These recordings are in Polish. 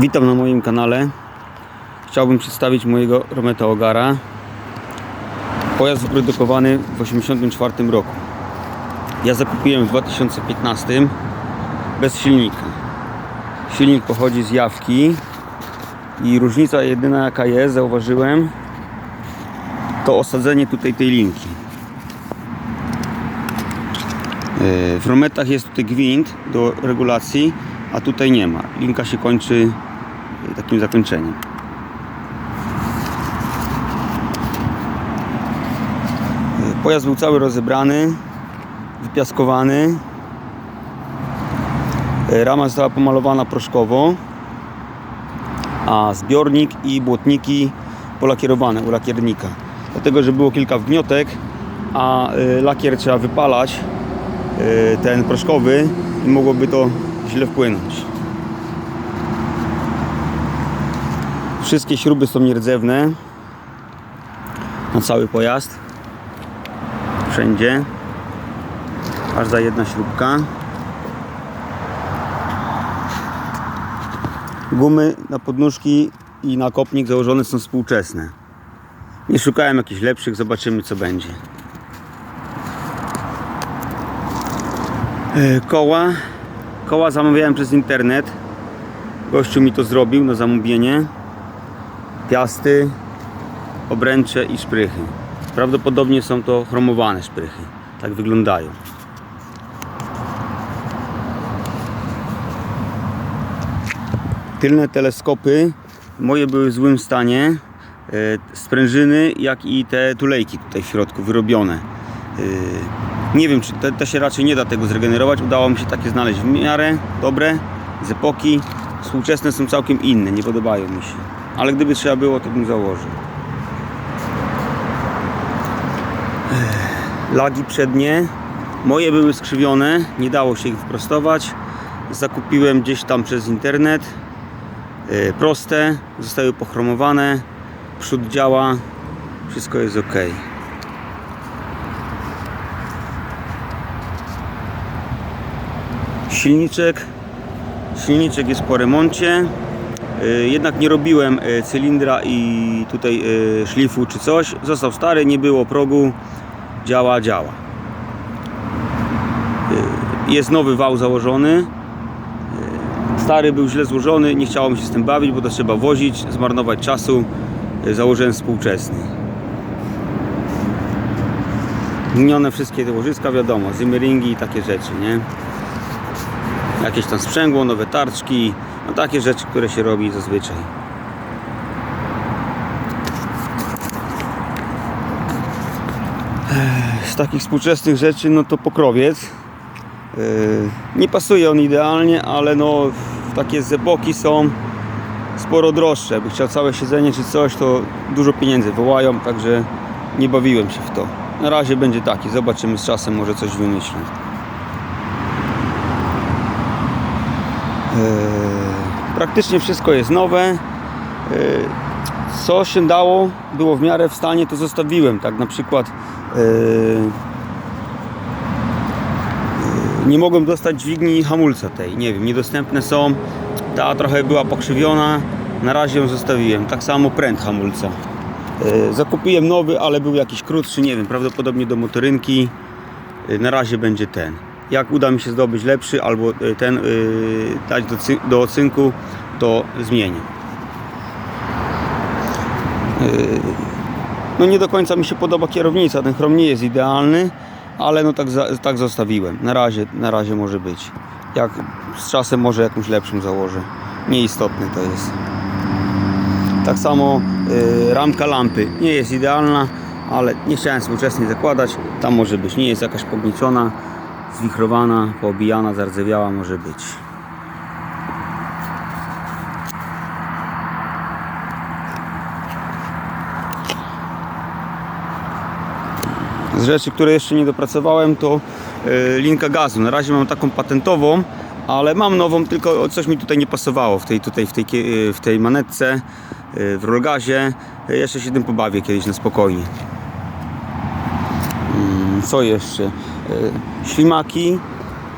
Witam na moim kanale. Chciałbym przedstawić mojego Rometa Ogara. Pojazd wyprodukowany w 1984 roku. Ja zakupiłem w 2015 bez silnika. Silnik pochodzi z jawki i różnica jedyna jaka jest, zauważyłem, to osadzenie tutaj tej linki. Yy, W Rometach jest tutaj gwint do regulacji, a tutaj nie ma. Linka się kończy takim zakończeniem. Pojazd był cały rozebrany, wypiaskowany. Rama została pomalowana proszkowo, a zbiornik i błotniki polakierowane u lakiernika. Dlatego, że było kilka wgniotek, a yy, lakier trzeba wypalać yy, ten proszkowy i mogłoby to źle wpłynąć. Wszystkie śruby są nierdzewne na cały pojazd. Wszędzie. Każda jedna śrubka. Gumy na podnóżki i na kopnik założone są współczesne. Nie szukałem jakichś lepszych, zobaczymy co będzie. E, Koła. Koła zamawiałem przez internet. Gościu mi to zrobił na zamówienie. Piasty, obręcze i szprychy. Prawdopodobnie są to chromowane szprychy. Tak wyglądają. Tylne teleskopy moje były w złym stanie. E, Sprężyny, jak i te tulejki tutaj w środku wyrobione. E, Nie wiem, czy te, się raczej nie da tego zregenerować. Udało mi się takie znaleźć w miarę dobre, z epoki. Współczesne są całkiem inne, nie podobają mi się. Ale gdyby trzeba było, to bym założył. Lagi przednie. Moje były skrzywione, nie dało się ich wyprostować. Zakupiłem gdzieś tam przez internet. Proste, zostały pochromowane. Przód działa, wszystko jest ok. Silniczek. Silniczek jest po remoncie. Y, Jednak nie robiłem y, cylindra i tutaj y, szlifu czy coś. Został stary, nie było progu. Działa, działa. Jest nowy wał założony. Stary był źle złożony, nie chciało mi się z tym bawić, bo to trzeba wozić, zmarnować czasu. Założyłem współczesny. Zmienione wszystkie te łożyska, wiadomo, zimmeringi i takie rzeczy, nie? Jakieś tam sprzęgło, nowe tarczki, no takie rzeczy, które się robi zazwyczaj. Z takich współczesnych rzeczy, no to pokrowiec. Nie pasuje on idealnie, ale no takie z epoki są sporo droższe. Jakby chciał całe siedzenie czy coś, to dużo pieniędzy wołają, także nie bawiłem się w to. Na razie będzie taki, zobaczymy z czasem, może coś wymyślę. Praktycznie wszystko jest nowe. Eee, Co się dało, było w miarę w stanie, to zostawiłem. Tak na przykład eee, nie mogłem dostać dźwigni hamulca tej. Nie wiem, niedostępne są. Ta trochę była pokrzywiona. Na razie ją zostawiłem. Tak samo pręt hamulca. Zakupiłem nowy, ale był jakiś krótszy, nie wiem, prawdopodobnie do motorynki. Na razie będzie ten. Jak uda mi się zdobyć lepszy albo y, ten y, dać do, do cynku, to zmienię. Y, No nie do końca mi się podoba kierownica, ten chrom nie jest idealny, ale no tak, tak zostawiłem. Na razie, na razie może być. Jak z czasem może jakąś lepszą założę. Nieistotne to jest. Tak samo ramka lampy nie jest idealna, ale nie chciałem współczesnie zakładać. Tam może być, nie jest jakaś pognieciona, zwichrowana, poobijana, zardzewiała może być. Z rzeczy, które jeszcze nie dopracowałem, to y, linka gazu. Na razie mam taką patentową, ale mam nową, tylko coś mi tutaj nie pasowało w tej, tutaj w tej, y, w tej manetce, y, w rollgazie. Y, Jeszcze się tym pobawię kiedyś na spokojnie. Mm, Co jeszcze? Y, Ślimaki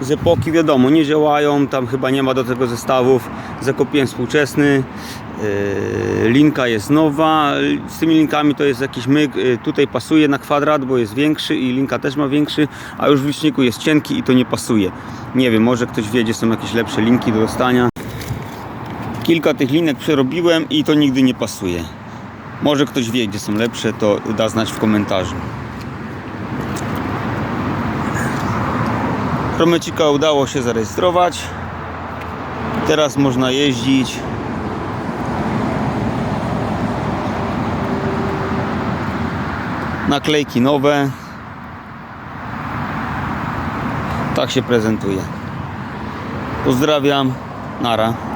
z epoki wiadomo, nie działają, tam chyba nie ma do tego zestawów. Zakupiłem współczesny, yy, linka jest nowa, z tymi linkami to jest jakiś myk, yy, tutaj pasuje na kwadrat, bo jest większy i linka też ma większy, a już w liczniku jest cienki i to nie pasuje. Nie wiem, może ktoś wie, gdzie są jakieś lepsze linki do dostania. Kilka tych linek przerobiłem i to nigdy nie pasuje. Może ktoś wie, gdzie są lepsze, to da znać w komentarzu. Promecika udało się zarejestrować. Teraz można jeździć. Naklejki nowe. Tak się prezentuje. Pozdrawiam. Nara.